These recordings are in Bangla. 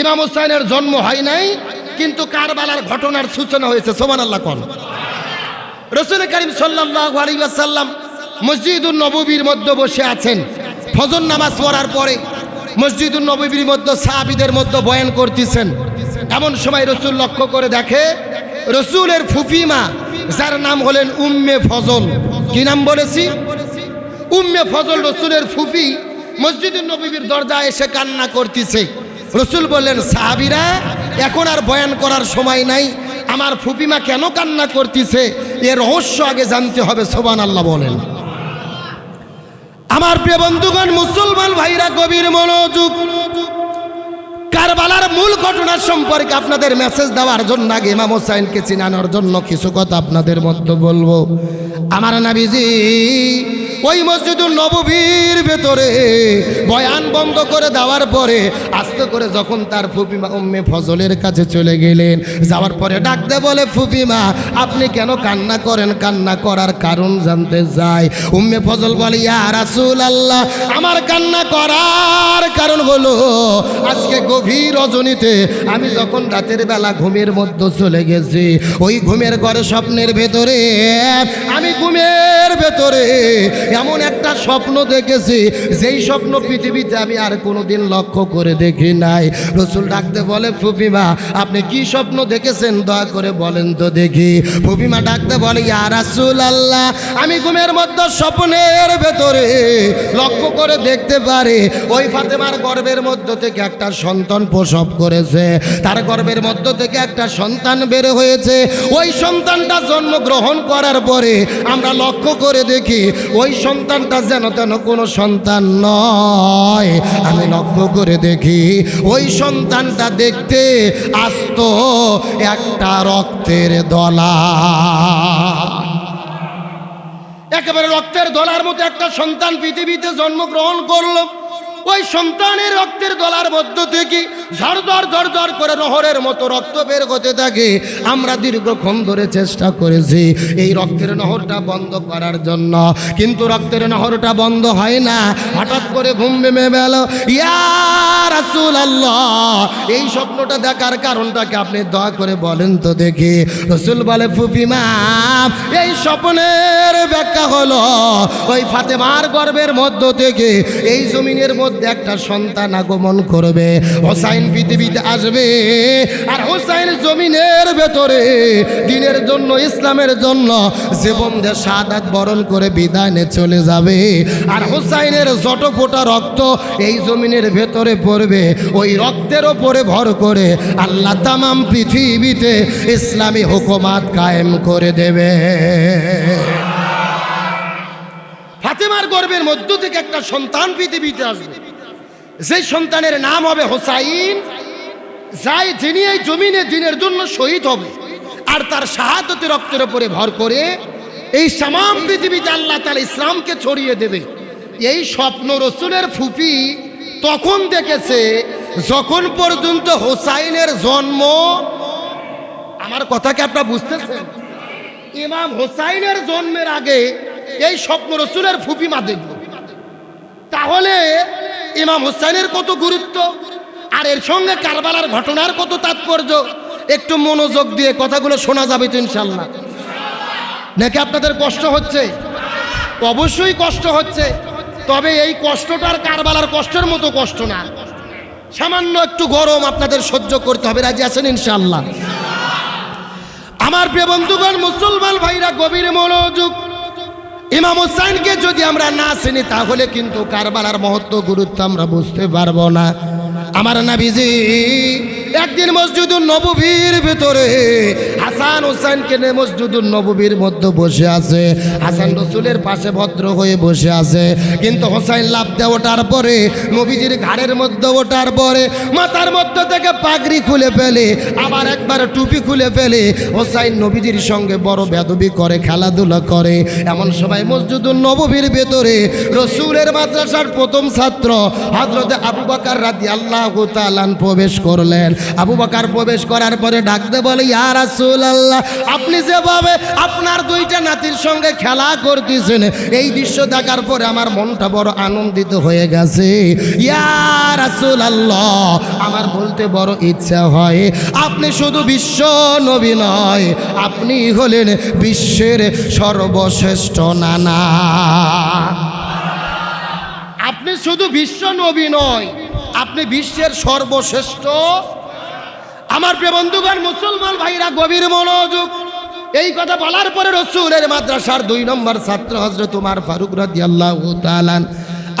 ইমাম হুসাইনের জন্ম হয় নাই, কিন্তু কারবালার ঘটনার সূচনা হয়েছে সোমান আল্লাহ কন। রসুল করিম সাল্লাহ আলী আসাল্লাম মসজিদুল নববীর মধ্যে বসে আছেন। ফজর নামাজ পড়ার পরে মসজিদুল নববীর মধ্যে সাহাবিদের মধ্যে বয়ান করতেছেন। এমন সময় রসুল লক্ষ্য করে দেখে, রসুলের ফুফিমা, যার নাম হলেন উম্মে ফজল। কি নাম বলেছি? উম্মে ফজল রসুলের ফুফি মসজিদুল নবীর দরজায় এসে কান্না করতেছে। রসুল বললেন, সাহাবিরা, এখন আর বয়ান করার সময় নাই। আমার ফুপিমা কেন কান্না করতেছে? এ রহস্য আগে জানতে হবে সোবান আল্লাহ বলেন। আমার প্রিয় বন্ধুগণ, মুসলমান ভাইরা, গভীর মনোযোগ। কারবালার মূল ঘটনা সম্পর্কে আপনাদের মেসেজ দেওয়ার জন্য আগে ইমাম হোসাইনকে চিনানোর জন্য কিছু কথা আপনাদের মধ্যে বলব। আমার নাবিজি ওই মসজিদুল নববীর ভেতরে বয়ান বন্ধ করে দেওয়ার পরে আস্তে করে যখন তার ফুপিমা উম্মে ফজলের কাছে চলে গেলেন, যাওয়ার পরে ডাকতে বলে ফুপিমা আপনি কেন কান্না করেন? কান্না করার কারণ জানতে চাই। উম্মে ফজল বলে, ইয়া রাসূল আল্লাহ আমার কান্না করার কারণ হলো, আজকে গভীর রজনীতে আমি যখন রাতের বেলা ঘুমের মধ্যে চলে গেছি, ওই ঘুমের ঘরে স্বপ্নের ভেতরে, আমি ঘুমের ভেতরে এমন একটা স্বপ্ন দেখেছি, যেই স্বপ্ন পৃথিবীতে আমি আর কোনোদিন লক্ষ্য করে দেখি নাই। রসুল ডাকতে বলে, ফুফিমা, আপনি কি স্বপ্ন দেখেছেন? দয়া করে বলেন তো দেখি। ফুফিমা ডাকতে বলে, ইয়া রাসূল আল্লাহ আমি ঘুমের মধ্যে স্বপ্নের ভেতরে লক্ষ্য করে দেখতে পারি। ওই ফাতেমার গর্বের মধ্য থেকে একটা সন্তান প্রসব করেছে। তার গর্বের মধ্য থেকে একটা সন্তান বের হয়েছে। ওই সন্তানটা জন্মগ্রহণ করার পরে আমরা লক্ষ্য করে দেখি, ওই সন্তানটা যেন তেন কোনো সন্তান নয়। আমি লক্ষ্য করে দেখি, ওই সন্তানটা দেখতে আস্ত একটা রক্তের দলা। একেবারে রক্তের দলার মতো একটা সন্তান পৃথিবীতে জন্মগ্রহণ করল। ওই সন্তানের রক্তের দলার মধ্য থেকে ঝরঝর ঝরঝর করে নহরের মতো রক্ত বের হতে থাকে। আমরা দীর্ঘক্ষণ ধরে চেষ্টা করেছি এই রক্তের নহরটা বন্ধ করার জন্য। কিন্তু রক্তের নহরটা বন্ধ হয় না। হঠাৎ করে ঘুম ভেমে গেল। ইয়া রাসূল আল্লাহ এই স্বপ্নটা দেখার কারণটাকে আপনি দয়া করে বলেন তো দেখি। রসুল বলে ফুপিমা এই স্বপ্নের ব্যাখ্যা হলো, ওই ফাতেমার গর্ভের মধ্য থেকে এই জমিনের মধ্যে একটা সন্তান আগমন করবে। হোসাইন পৃথিবীতে আসবে, আর হোসাইন জমিনের ভেতরে দিনের জন্য, ইসলামের জন্য জীবন দিয়ে সাদাত বরণ করে বিদায় চলে যাবে। আর হোসাইনের জট ফোটা রক্ত এই জমিনের ভেতরে পড়বে, ওই রক্তের ওপরে ভর করে আল্লাহ তামাম পৃথিবীতে ইসলামী হুকুমাত কায়েম করে দেবে। ফাতেমার গর্ভের মধ্য থেকে একটা সন্তান পৃথিবীতে আসবে। সেই সন্তানের নাম হবে হোসাইন, যাই যিনি এই জমিনে দিনের জন্য শহীদ হবে, আর তার শাহাদতি রক্তের উপরে ভর করে এই সামাম পৃথিবীতে আল্লাহ তালা ইসলামকে ছড়িয়ে দেবে। এই স্বপ্ন রসুলের ফুপি তখন দেখেছে যখন পর্যন্ত হোসাইনের জন্ম। আমার কথাকে আপনারা বুঝতেছেন? ইমাম হোসাইনের জন্মের আগে এই স্বপ্ন রসুলের ফুপিমা দেখব তাহলে ইমাম হোসাইনের কত গুরুত্ব, আর এর সঙ্গে কারবালার ঘটনার কত তাৎপর্য, একটু মনোযোগ দিয়ে কথাগুলো শোনা যাবে তো ইনশাল্লাহ নাকি আপনাদের কষ্ট হচ্ছে? অবশ্যই কষ্ট হচ্ছে, তবে এই কষ্টটার কারবালার কষ্টের মতো কষ্ট না। সামান্য একটু গরম আপনাদের সহ্য করতে হবে, রাজি আছেন ইনশাল্লাহ আমার প্রিয় বন্ধুগণ, মুসলমান ভাইরা, গভীর মনোযোগ ইমাম হোসাইনকে যদি আমরা না চিনি, তাহলে কিন্তু কারবালার মহত্ব, গুরুত্ব আমরা বুঝতে পারব না। আমার নাবিজি, একদিন মসজিদুল নববীর ভিতরে হাসান হোসেনকে নিয়ে মসজিদুল নববীর মধ্যে বসে আছে। হাসান রসুলের পাশে ভদ্র হয়ে বসে আছে। কিন্তু হোসাইন লাভ ওঠার পরে, নবীজির ঘাড়ের মধ্যে ওঠার পরে, মাথার মধ্যে থেকে পাগড়ি খুলে ফেলে, আবার একবার টুপি খুলে ফেলে। হোসাইন নবীজির সঙ্গে বড় বেদবি করে, খেলাধুলা করে। এমন সময় মসজিদুল নববীর ভেতরে রসুলের মাদ্রাসার প্রথম ছাত্র হজরতে আবু বাকার রাদি আল্লাহ তালান প্রবেশ করলেন। আবু বাকার প্রবেশ করার পরে ডাকতে বলে, ইয়া রাসূল আল্লাহ আপনি যেভাবে আপনার দুইটা নাতির সঙ্গে খেলা করতেছেন, এই দৃশ্য দেখার পরে আমার মনটা বড় আনন্দিত হয়ে গেছে। ইয়া রাসুল আল্লাহ আমার বলতে বড় ইচ্ছা হয়। আপনি শুধু বিশ্ব নবী নয়, আপনি হলেন বিশ্বের সর্বশ্রেষ্ঠ নানা। আপনি শুধু বিশ্ব নবী নয়, আপনি বিশ্বের সর্বশ্রেষ্ঠ। আমার প্রিয় বন্ধুগণ, মুসলমান ভাইরা, গভীর মনোযোগ। এই কথা বলার পরে রসুলের মাদ্রাসার দুই নম্বর ছাত্র হজরত উমার ফারুক রাজি আল্লাহ তালান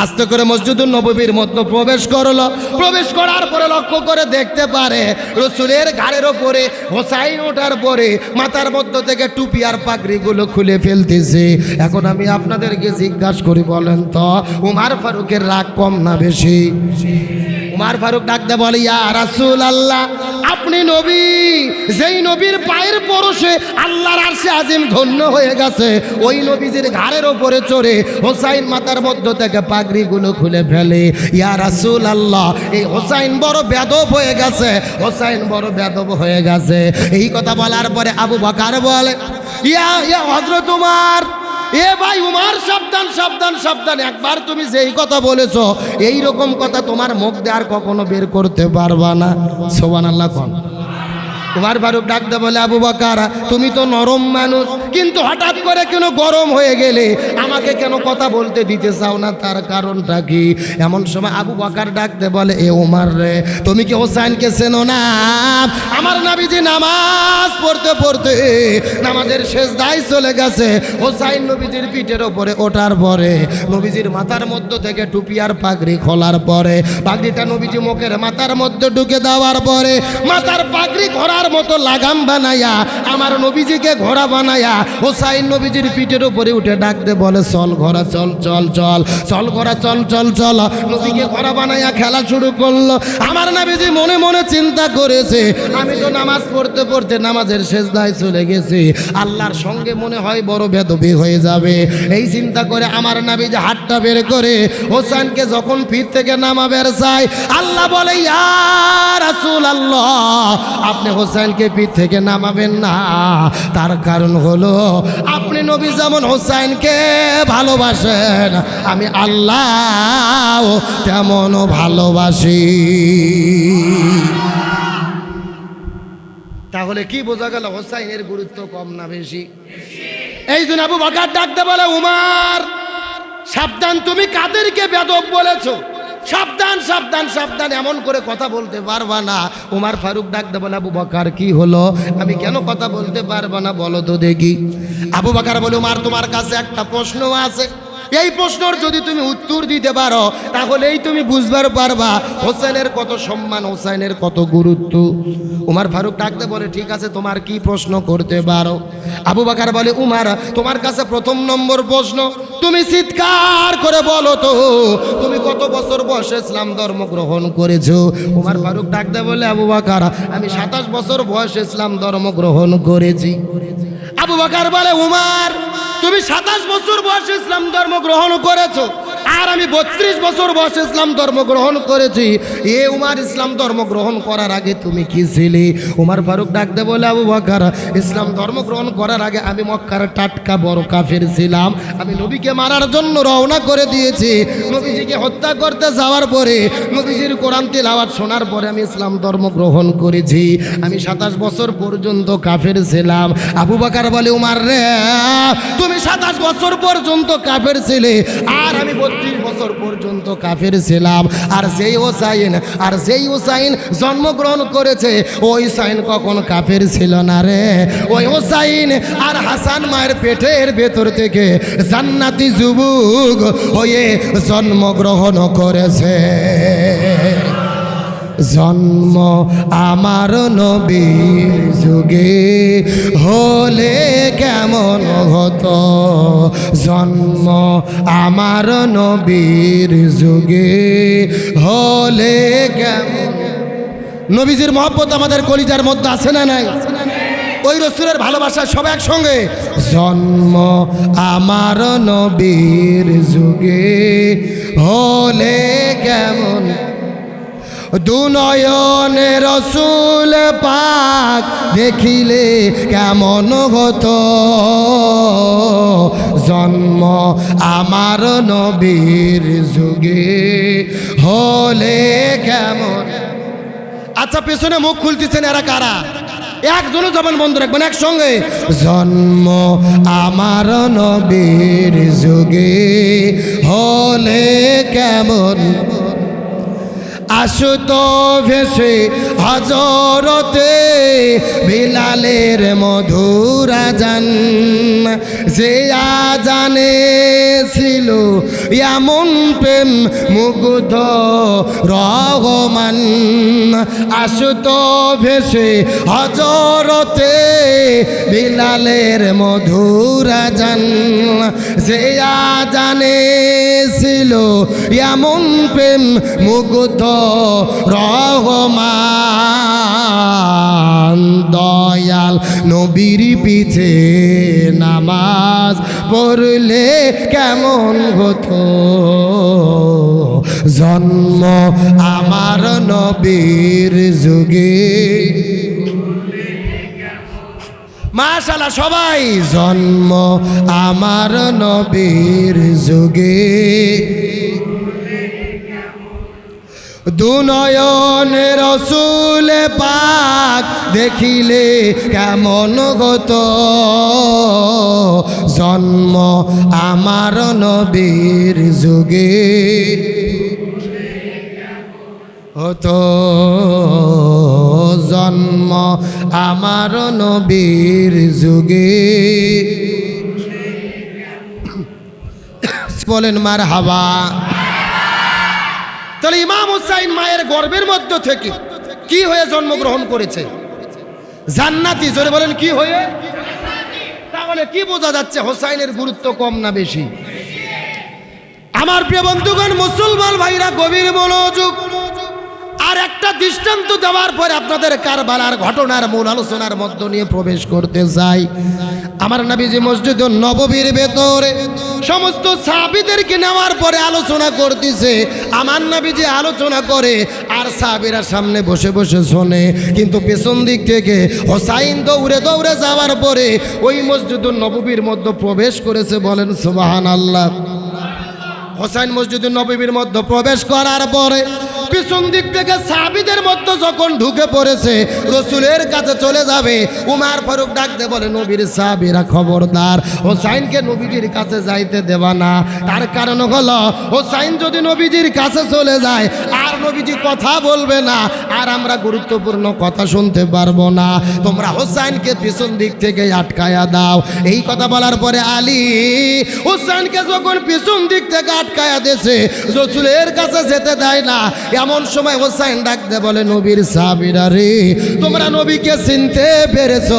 আস্তে করে মসজিদুল নবীর মধ্যে প্রবেশ করল। প্রবেশ করার পরে লক্ষ্য করে দেখতে পারে, রসুলের ঘাড়ের ওপরে হোসাইন ওঠার পরে মাথার মধ্য থেকে টুপি আর পাগড়িগুলো খুলে ফেলতেছে। এখন আমি আপনাদেরকে জিজ্ঞাসা করি, বলেন তো, উমার ফারুকের রাগ কম না বেশি? উমার ফারুক ডাকতে বলে, ইয়া রাসুল আল্লাহ আপনি নবী! যেই নবীর পায়ের পরশে আল্লাহর আরশে আজিম ধন্য হয়ে গেছে, ওই নবীজির ঘাড়ের ওপরে চড়ে হোসাইন মাতার মধ্য থেকে পাগড়িগুলো খুলে ফেলে। ইয়া রাসূল আল্লাহ এই হোসাইন বড় বেদব হয়ে গেছে, হোসাইন বড় বেদব হয়ে গেছে। এই কথা বলার পরে আবু বকার বলে, ইয়া ইয়া হযরত উমার, এ ভাই উমার, সাবধান সাবধান সাবধান, একবার তুমি যেই কথা বলেছ এই রকম কথা তোমার মুখ দিয়ে আর কখনো বের করতে পারবা না। সোবান আল্লাহ কন। উমার ফারুক ডাকতে বলে, আবু বাকার, তুমি তো নরম মানুষ। কিন্তু হঠাৎ করে কেন গরম হয়ে গেলে? আমাকে কেন কথা বলতে দিতে চাও না? তার কারণটা কি? এমন সময় আবু বাকার ডাকতে বলে, এ উমার রে, তুমি কি হোসাইনকে চেনো না? আমার নাবিজি নামাজ পড়তে পড়তে নামাজের শেষ দায় চলে গেছে। হোসাইন নবীজির পিঠের ওপরে ওঠার পরে, নবীজির মাথার মধ্য থেকে টুপি আর পাগড়ি খোলার পরে, পাগড়িটা নবীজি মুখের মাথার মধ্যে ঢুকে দেওয়ার পরে, মাথার পাগড়ি ঘোরার মতো লাগাম বানাইয়া আমার নবীজিকে ঘোড়া বানাইয়া হোসাইন নবীজির পিঠের উপরে উঠে ডাকতে বলে, চল ঘোড়া, চল চল চল চল ঘোড়া, চল চল চল। নবীকে ঘোড়া বানাইয়া খেলা শুরু করল। আমার নবীজি মনে মনে চিন্তা করেছে, আমি তো নামাজ পড়তে পড়তে নামাজের শেষ দায় চলে গেছি। আল্লাহর সঙ্গে মনে হয় বড় বেদবি হয়ে যাবে। এই চিন্তা করে আমার নাবি যে হাতটা বের করে হোসেনকে যখন ফির থেকে নামাবের চাই আল্লাহ বলে ইয়ার রাসূল আল্লাহ আপনি হোসেনকে পীর থেকে নামাবেন না। তার কারণ হলো, আপনি নবী যেমন হোসেনকে ভালোবাসেন, আমি আল্লাহ তেমনও ভালোবাসি। তাহলে কি বোঝা গেল হোসাইনের গুরুত্ব কম না বেশি? এই জন্য আবু বাকার ডাকতে বলে, উমার, সাবধান, তুমি কাদেরকে বেদব বলেছ? সাবধান সাবধান সাবধান, এমন করে কথা বলতে পারবা না। উমার ফারুক ডাকতে বলে আবু বাকার কি হলো? আমি কেন কথা বলতে পারবা না? বলো তো দেখি। আবু বাকার বলে, উমার, তোমার কাছে একটা প্রশ্ন আছে। এই প্রশ্নর যদি তুমি উত্তর দিতে পারো, তাহলেই তুমি বুঝবার পারবা হোসেনের কত সম্মান, হোসেনের কত গুরুত্ব। উমার ফারুক ডাকতে বলে, ঠিক আছে, তোমার কি প্রশ্ন করতে পারো? আবু বাকার বলে, উমার, তোমার কাছে প্রথম নম্বর প্রশ্ন, তুমি চিৎকার করে বলো তো, তুমি কত বছর বয়সে ইসলাম ধর্ম গ্রহণ করেছ? উমার ফারুক ডাকতে বলে, আবু বাকার, আমি সাতাশ বছর বয়সে ইসলাম ধর্ম গ্রহণ করেছি। আবু বাকার বলে, উমার তুমি সাতাশ বছর বয়সে ইসলাম ধর্ম গ্রহণ করেছ। আর আমি বত্রিশ বছর বয়সে ইসলাম ধর্ম গ্রহণ করেছি। এ উমার ইসলাম ধর্ম গ্রহণ করার আগে তুমি কি ছিলে? উমার ফারুক ডাকতে বলে, আবু বাকার, ইসলাম ধর্ম গ্রহণ করার আগে আমি মক্কার টাটকা বড় কাফের ছিলাম। আমি নবীকে মারার জন্য রওনা করে দিয়েছি। নবীজিকে হত্যা করতে যাওয়ার পরে, নবীজির কোরআন তেলাওয়াত শোনার পরে আমি ইসলাম ধর্ম গ্রহণ করেছি। আমি সাতাশ বছর পর্যন্ত কাফের ছিলাম। আবু বাকার বলে, উমার রে, তুমি সাতাশ বছর পর্যন্ত কাফের ছিলে। আর আমি বত্রিশ বছর পর্যন্ত কাফের ছিলাম। আর সেই ওসাইন আর সেই ওসাইন জন্মগ্রহণ করেছে, ওই সাইন কখন কাফের ছিল না রে? ওই ওসাইন আর হাসান মায়ের পেটের ভেতর থেকে জান্নাতি যুবক হয়ে জন্মগ্রহণ করেছে। জন্ম আমার নবীর যুগে হলে কেমন হতো? জন্ম আমার নবীর যুগে হলে কেমন? নবীজির মহব্বত আমাদের কলিজার মধ্যে আছে না নাই? ওই রসুলের ভালোবাসা সব একসঙ্গে। জন্ম আমার নবীর যুগে হলে কেমন? দুনয়নে রসুল পাক দেখিলে কেমন হতো? জন্ম আমার নবীর যুগে হলে কেমন? আচ্ছা পেছনে মুখ খুলতেছেন এরা কারা? একজনও জবান বন্ধ রাখবেন, একসঙ্গে। জন্ম আমার নবীর যুগে হলে কেমন? আসুত ভেসে হজরতে বিলালের মধুরা জান যে জানে ছিল এমন প্রেম মুগ্ধ, রহমান। আসুত ভেসে হজরতে বিলালের মধুরা জান যে জানে ছিল এমন প্রেম মুগ্ধ, রহমান। দয়াল নবীর পিছে নামাজ পড়লে কেমন হতো? জন্ম আমার নবীর যুগে। মাশাল্লাহ সবাই জন্ম আমার নবীর যুগে। দুনয়নে রসুল পাক দেখিলে কেমন গত? জন্ম আমার নবীর যুগে। হতো জন্ম আমার নবীর যুগে। বলেন মার হাবা তাহলে ইমাম হুসাইন মায়ের গর্বের মধ্য থেকে কি হয়ে জন্মগ্রহণ করেছে? জান্নাতি, জোরে বলেন, কি হয়ে? তাহলে কি বোঝা যাচ্ছে হোসাইনের গুরুত্ব কম না বেশি? আমার প্রিয় বন্ধুগণ, মুসলমান ভাইরা, গভীর মনোযোগ আর একটা দৃষ্টান্ত দেওয়ার পরে আপনাদের কারবালার ঘটনার মূল আলোচনার মধ্য নিয়ে প্রবেশ করতে চাই। আমার নবীজি মসজিদ নববীর ভেতরে সমস্ত সাহাবিদেরকে নেওয়ার পরে আলোচনা করতেছে। আমার নবীজি আলোচনা করে, আর সাহাবিরা সামনে বসে বসে শোনে। কিন্তু পেছন দিক থেকে হোসাইন দৌড়ে দৌড়ে যাওয়ার পরে ওই মসজিদ নববীর মধ্যে প্রবেশ করেছে বলেন সুবাহান আল্লাহ হোসাইন মসজিদ নবীর মধ্যে প্রবেশ করার পরে পিছন দিক থেকে সাবিদের মধ্যে যখন ঢুকে পড়েছে, রসুলের কাছে চলে যাবে। উমার ফারুক ডাকতে বলে, নবীর সাবিরা খবরদার ও সাইনকে নবীজির কাছে যাইতে দেবা না। তার কারণ হলো সাইন যদি নবীজির কাছে চলে যায় নবীজি কথা বলবে না, আর আমরা গুরুত্বপূর্ণ কথা শুনতে পারব না। তোমরা হোসাইনকে পিছন দিক থেকে আটকায়া দাও। এই কথা বলার পরে আলী হোসাইনকে যখন পিছন দিক থেকে আটকায়া দেছে রসুলের কাছে যেতে দেয় না। এমন সময় হোসাইন ডাকতে বলে, নবীর সাবিরা রে, তোমরা নবীকে চিনতে পেরেছ।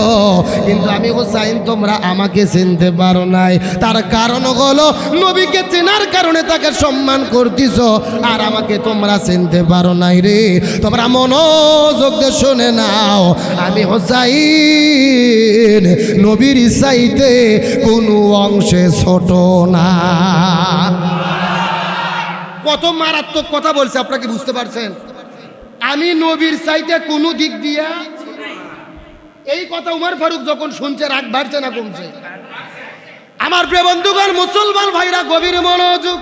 কিন্তু আমি হোসাইন, তোমরা আমাকে চিনতে পারো নাই। তার কারণ হলো, নবীকে চেনার কারণে তাকে সম্মান করতেছ, আর আমাকে তোমরা চিনতে পারো নাই রে। তোমরা মনোযোগ শুনে নাও। আমি হোসাইন, নবীর চাইতে কোনো অংশে ছোট না। কত মারাত্মক কথা বলছে আপনাকে বুঝতে পারছেন? আমি নবীর চাইতে কোনো দিক দিয়া এই কথা উমার ফারুক যখন শুনছে, রাগ বাড়ছে না কমছে? আমার প্রিয় বন্ধুগণ, মুসলমান ভাইরা গভীর মনোযোগ।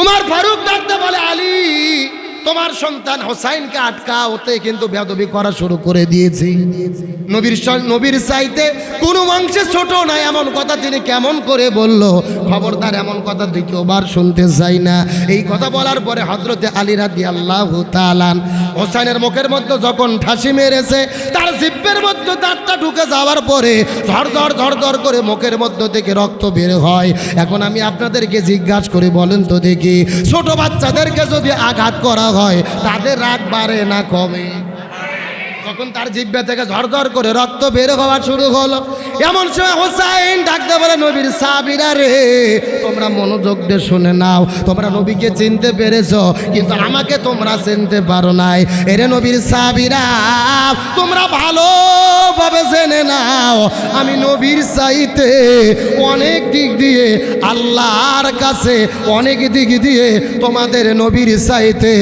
উমার ফারুক ডাকতে বলে, আলী তোমার সন্তান হোসাইনকে আটকা ওতে কিন্তু বেদবি করা শুরু করে দিয়েছি। নবীর নবীর চাইতে কোনো মাংসে ছোট নাই এমন কথা তিনি কেমন করে বলল? খবরদার, এমন কথা দ্বিতীয়বার শুনতে চাই না। এই কথা বলার পরে হজরতে আলী রাদি আল্লাহ তালান হোসাইনের মুখের মধ্যে যখন ঠাসি মেরেছে, তার জিব্বের মধ্যে দাঁতটা ঢুকে যাওয়ার পরে ঝড় ঝড় করে মুখের মধ্য থেকে রক্ত বের হয়। এখন আমি আপনাদেরকে জিজ্ঞাসা করে, বলেন তো দেখি, ছোট বাচ্চাদেরকে যদি আঘাত করা হয় তাদের রাগ বাড়ে না কমে তখন তার জিব্বা থেকে ঝরঝর করে রক্ত বের হওয়া শুরু হলো। এমন সময় হোসাইন ডাকতে বলে, নবীর সাবিরা রে, তোমরা মনোযোগ দিয়ে শুনে নাও। তোমরা নবীকে চিনতে পেরেছ, কিন্তু আমাকে তোমরা চিনতে পারো নাই। এরে নবীর সাবিরা তোমরা ভালোভাবে জেনে নাও। আমি নবীর চাইতে অনেক দিক দিয়ে আল্লাহর কাছে অনেক দিক দিয়ে তোমাদের নবীর চাইতে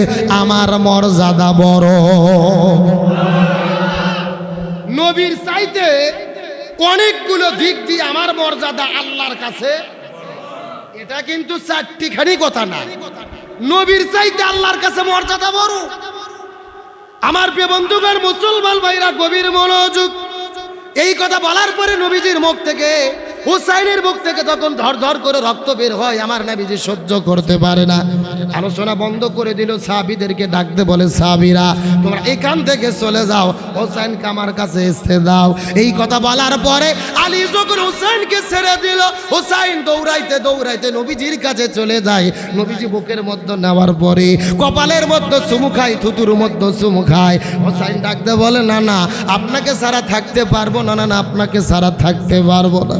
আমার মর্যাদা বড়। নবীর চাইতে অনেকগুলো দিক দিয়ে আমার মর্যাদা আল্লাহর কাছে, এটা কিন্তু চারটিখানি কথা না। নবীর চাইতে আল্লাহর কাছে মর্যাদা বড়। আমার প্রিয় বন্ধুগণ, মুসলমান ভাইরা, গভীর মনোযোগ। এই কথা বলার পরে নবীজির মুখ থেকে, হুসাইনের মুখ থেকে তখন ধর ধর করে রক্ত বের হয়, আমার নবীজি সহ্য করতে পারে না। আলোচনা বন্ধ করে দিল, সাহাবিদেরকে ডাকতে বলে, সাহাবিরা, তোমরা এখান থেকে চলে যাও হোসাইনকে কামার কাছে এসতে দাও। এই কথা বলার পরে আলী যখন হোসাইনকে ছেড়ে দিল হোসাইন দৌড়াইতে দৌড়াইতে নবীজির কাছে চলে যায়। নবীজি বুকের মধ্যে নেওয়ার পরে, কপালের মধ্যে চুমু খায়, থুতুর মধ্যে চুমু খায়। হোসাইন ডাকতে বলে, না না, আপনাকে সারা থাকতে পারব না না না, আপনাকে সারা থাকতে পারব না।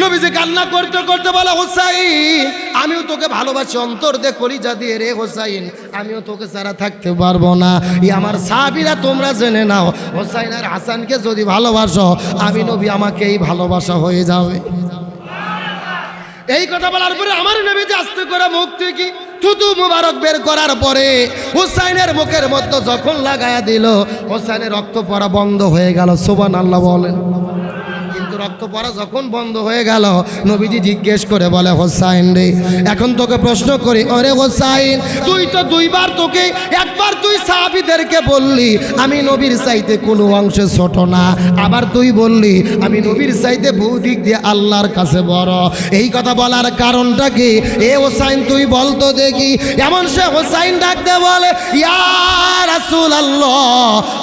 নবীজি কান্না করতে করতে বলে, হোসাইন, আমিও তোকে ভালোবাসি, অন্তর দে, কলিজা দিয়ে রে, হোসাইন, আমিও তোকে সারা থাকতে পারব না। ই আমার সাহাবিরা তোমরা জেনে নাও, হোসাইন আর হাসানকে যদি ভালোবাসো, আমি নবী, আমাকে এই ভালোবাসা হয়ে যাবে। এই কথা বলার পরে আমার নবীজি আস্তে করে মুখ থেকে থুতু মুবারক বের করার পরে হুসাইনের মুখের মধ্যে যখন লাগায়া দিল, হুসাইনের রক্ত পড়া বন্ধ হয়ে গেল সোবান আল্লাহ বলেন। রক্ত পড়া যখন বন্ধ হয়ে গেল, নবীজি জিজ্ঞেস করে বলে, হোসাইন রে, এখন তোকে প্রশ্ন করি, ওরে হোসাইন, তুই তো দুইবার তোকে, একবার তুই সাহাবিদেরকে বললি, আমি নবীর চাইতে কোনো অংশে ছোট না। আবার তুই বললি, আমি নবীর চাইতে দিক দিয়ে আল্লাহর কাছে বড়। এই কথা বলার কারণটা কি? এ হোসাইন, তুই বলতো দেখি। এমন সে হোসাইন ডাকতে বলে, ইয়া রাসূল আল্লাহ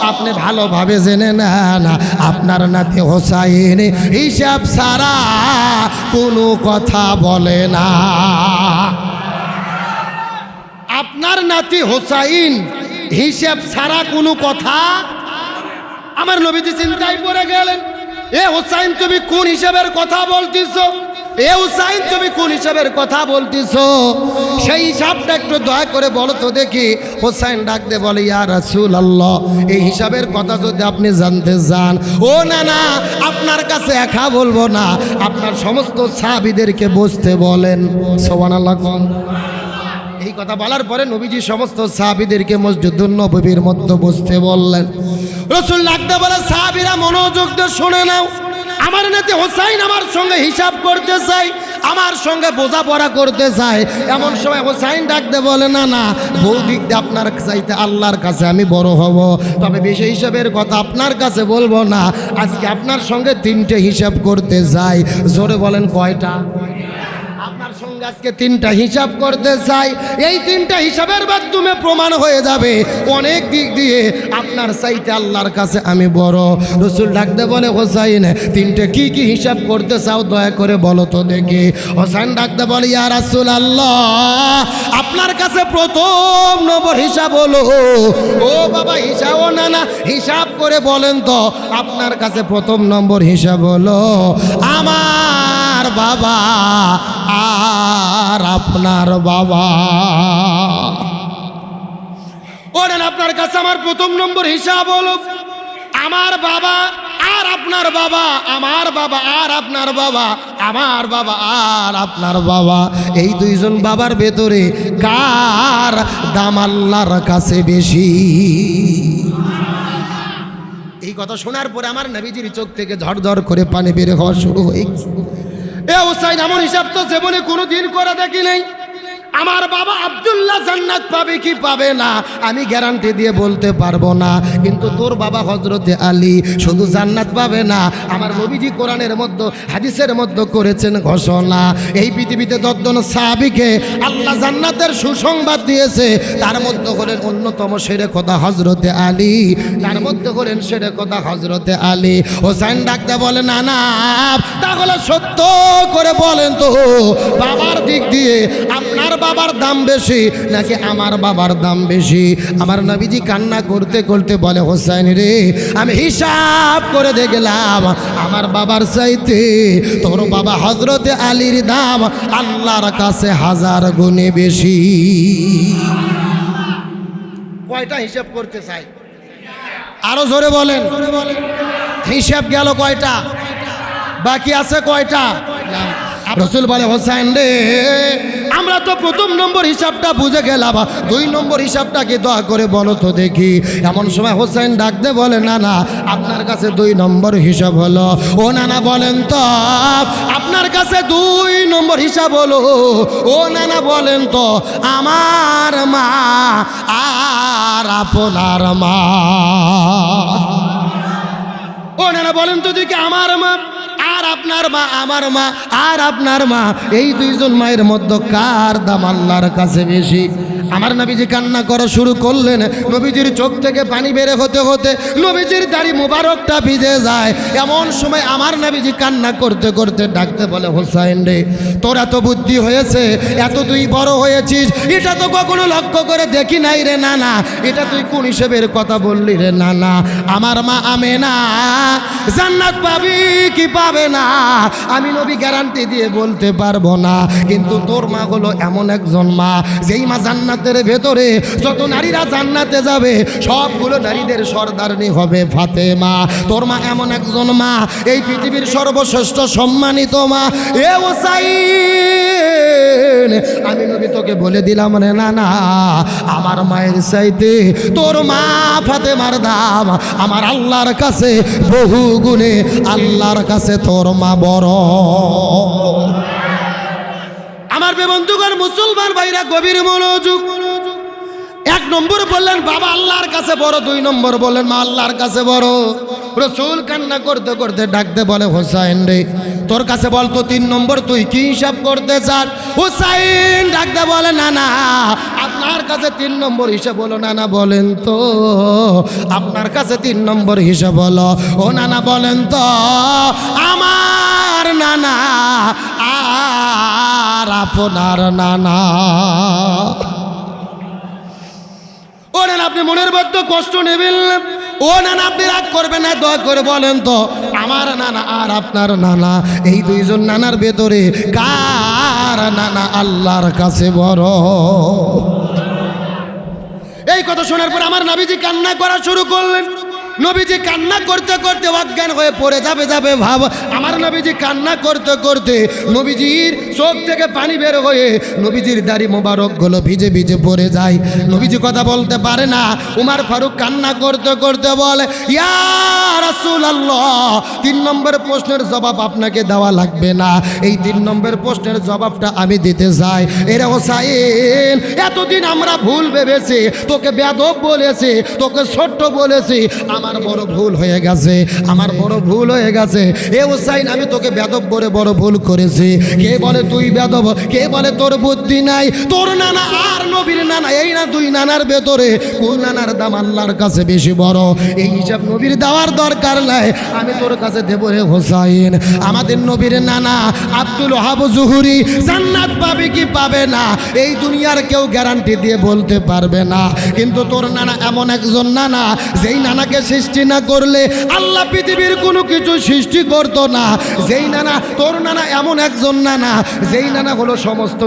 আপনি ভালোভাবে জেনে না, আপনার নাতি হোসাইন হিসাব সারা কোনো কথা বলে না। আপনার নাতি হোসাইন হিসাব ছাড়া কোনো কথা আমার নবীজি চিন্তায় পড়ে গেলেন, এ হোসাইন, তুমি কোন হিসাবের কথা বলতেছ? তুমি কোন হিসাবের কথা সেই হিসাবটা একটু দয়া করে বলো তো দেখি। হোসাইন ডাকতে বলে, ইয়া আল্লাহ এই হিসাবের কথা যদি আপনি জানতে চান। ও না না, আপনার কাছে একা বলব না। আপনার সমস্ত সাহাবিদেরকে বসতে বলেন। কম এই কথা বলার পরে নবীজি সমস্ত সাহাবিদেরকে মসজিদুল নবীর মধ্যে বসতে বললেন। রসুল লাগতে বলে, সাহাবিরা মনোযোগ দিয়ে শুনে নাও। আমার নেতে হোসাইন আমার সঙ্গে হিসাব করতে চাই আমার সঙ্গে বোঝাপড়া করতে চাই এমন সময় হোসাইন ডাকতে বলে, না না ভৌতিক আপনার চাইতে আল্লাহর কাছে আমি বড় হব। তবে বেশি হিসাবের কথা আপনার কাছে বলব না। আজকে আপনার সঙ্গে তিনটে হিসাব করতে যাই। জোরে বলেন, কয়টা? আজকে তিনটা হিসাব করতে চাই। এই তিনটা হিসাবের মাধ্যমে প্রমাণ হয়ে যাবে অনেক দিক দিয়ে আপনার চাইতে আল্লাহর কাছে আমি বড়। রসুল ডাকতে বলে, হোসাইন, তিনটে কি কি হিসাব করতে চাও দয়া করে বলো তো দেখি। হোসাইন ডাকতে বলে, ইয়া রাসুল আল্লাহ আপনার কাছে প্রথম নম্বর হিসাব হলো। ও বাবা, হিসাব না না, হিসাব করে বলেন তো, আপনার কাছে প্রথম নম্বর হিসাব হলো আমার বাবা আর আপনার বাবা। ওরেন, আপনার কাছে আমার প্রথম নম্বর হিসাব হলো, আমার বাবা আর আপনার বাবা, আমার বাবা আর আপনার বাবা, আমার বাবা আর আপনার বাবা। এই দুইজন বাবার ভেতরে কার দাম আল্লাহর কাছে বেশি? এই কথা শোনার পরে আমার নবীজির চোখ থেকে ঝরঝর করে পানি বের হওয়া শুরু হয়ে গেছে। এ হোসাইন এমন হিসাব তো জীবনে কোনো দিন করা দেখি নাই। আমার বাবা আবদুল্লাহ জান্নাত পাবে কি পাবে না, আমি গ্যারান্টি দিয়ে বলতে পারব না। কিন্তু তোর বাবা হজরতে আলী শুধু জান্নাত পাবে না, আমার নবীজি কোরআনের মধ্যে, হাদিসের মধ্যে করেছেন ঘোষণা। এই পৃথিবীতে দদ্দন সাহাবিকে আল্লাহ জান্নাতের সুসংবাদ দিয়েছে, তার মধ্যে হলেন অন্যতম সেরে কথা হজরতে আলী। তার মধ্যে হলেন সেরে কথা হজরতে আলী। হোসাইন ডাকতে বলে না না তাহলে সত্য করে বলেন তো, বাবার দিক দিয়ে আপনার বাবার দাম বেশি নাকি আমার বাবার দাম বেশি? আমার নবীজি কান্না করতে করতে বলে, হোসাইন রে, আমি হিসাব করে দেখলাম আমার বাবার চাইতে তোর বাবা হজরতে আলীর দাম আল্লাহর কাছে হাজার গুণে বেশি। কয়টা হিসাব করতে চাই? আরও জোরে বলেন। হিসাব গেল কয়টা? বাকি আছে কয়টা? রসুল বলে হোসেন রে আমরা তো প্রথম নম্বর হিসাবটা বুঝে গেলাম। দুই নম্বর হিসাবটা কি দয়া করে বলো তো দেখি। এমন সময় হোসেন ডাকতে বলে না না আপনার কাছে দুই নম্বর হিসাব হলো। ও নানা বলেন, তো, আপনার কাছে দুই নম্বর হিসাব হলো। ও নানা বলেন, তো, আমার মা আর আপনার মা। ও নানা বলেন, তো দেখি আমার মা আপনার মা, আমার মা, আর আপনার মা, এই দুইজন মায়ের মধ্যে কার দাম আল্লাহর কাছে বেশি? আমার নবীজি কান্না করা শুরু করলেন। নবীজির চোখ থেকে পানি বেড়ে হতে হতে নবীজির দাড়ি মোবারকটা ভিজে যায়। এমন সময় আমার নবীজি কান্না করতে করতে ডাকতে বলে, হোসাইন রে, তোর এত বুদ্ধি হয়েছে, এত তুই বড় হয়েছিস, এটা তো কখনো লক্ষ্য করে দেখি নাই রে না না এটা তুই কোন হিসেবের কথা বললি রে না না আমার মা আমে না জান্নাত পাবি কি পাবে না? আমি নবী গ্যারান্টি দিয়ে বলতে পারব না। কিন্তু তোর মা হলো এমন একজন মা, যেই মা জান্নাতের ভেতরে যত নারীরা জান্নাতে যাবে, সবগুলো নারীদের সর্দারনি হবে ফাতেমা। তোর মা এমন একজন মা, এই পৃথিবীর সর্বশ্রেষ্ঠ সম্মানিত মা। এ আমি নবী তোকে বলে দিলাম রে না না আমার মায়ের চাইতে তোর মা ফাতেমার দাম। আমার আল্লাহর কাছে বহু গুণে আল্লাহর কাছে তোর মা বড়। আমার বন্ধুগণ, মুসলমান ভাইরা, গভীর মনোযোগ এক নম্বর বললেন, বাবা, আল্লাহর কাছে বড়। দুই নম্বর বললেন, মা, আল্লাহর কাছে বড়। রসুল কান্না করতে করতে ডাকতে বলে, হোসাইন রে, তোর কাছে বলতো তিন নম্বর, তুই কি হিসাব করতে চান হোসাইন ডাকতে বলে না না আপনার কাছে তিন নম্বর হিসাব বলো না না বলেন তো, আপনার কাছে তিন নম্বর হিসাব বলো ও নানা বলেন তো, আমার নানা আর আপনার নানা। আপনি মনের মধ্যে কষ্ট নেবেন। ও নানা, আপনি রাগ করবেন না, দয়া করে বলেন তো, আমার নানা আর আপনার নানা, এই দুইজন নানার ভেতরে কার নানা আল্লাহর কাছে বড় এই কথা শোনার পর আমার নাবিজি কান্না করা শুরু করলেন নবীজি কান্না করতে করতে অজ্ঞান হয়ে পড়ে যাবে যাবে ভাব। আমার নবীজি কান্না করতে করতে নবীজির চোখ থেকে পানি বের হয়ে নবীজির দাড়ি মোবারকগুলো ভিজে ভিজে পড়ে যায়। নবীজি কথা বলতে পারে না। উমার ফারুক কান্না করতে করতে বলে, ইয়া তিন নম্বর প্রশ্নের জবাব আপনাকে দেওয়া লাগবে না। এই তিন নম্বর প্রশ্নের জবাবটা আমি দিতে চাই এরা হোসাইন এতদিন আমরা ভুল ভেবেছি, তোকে বেদব বলেছে, তোকে ছোট্ট বলেছি আমার বড় ভুল হয়ে গেছে, আমার বড় ভুল হয়ে গেছে। এ হোসাইন, আমি তোকে বেদব বলে বড় ভুল করেছি। কে বলে তুই বেদব? কে বলে তোর বুদ্ধি নাই? তোর নানা আর নবীর নানা, এই না দুই নানার ভেতরে। কোন নানার দাম আল্লাহর কাছে বেশি বড়? এই হিসাব নবীর দেওয়ার দরকার নাই। আমি তোর কাছে দেবো রে হোসাইন। আমাদের নবীর নানা আব্দুল হাব জুহুরি জান্নাত পাবে কি পাবে না? এই দুনিয়ার কেউ গ্যারান্টি দিয়ে বলতে পারবে না। কিন্তু তোর নানা এমন একজন নানা, যেই নানাকে সৃষ্টি না করলে আল্লাহ পৃথিবীর কোনো কিছু সৃষ্টি করতো না। যেই নানা, তোর নানা এমন একজন নানা, যেই নানা হলো সমস্ত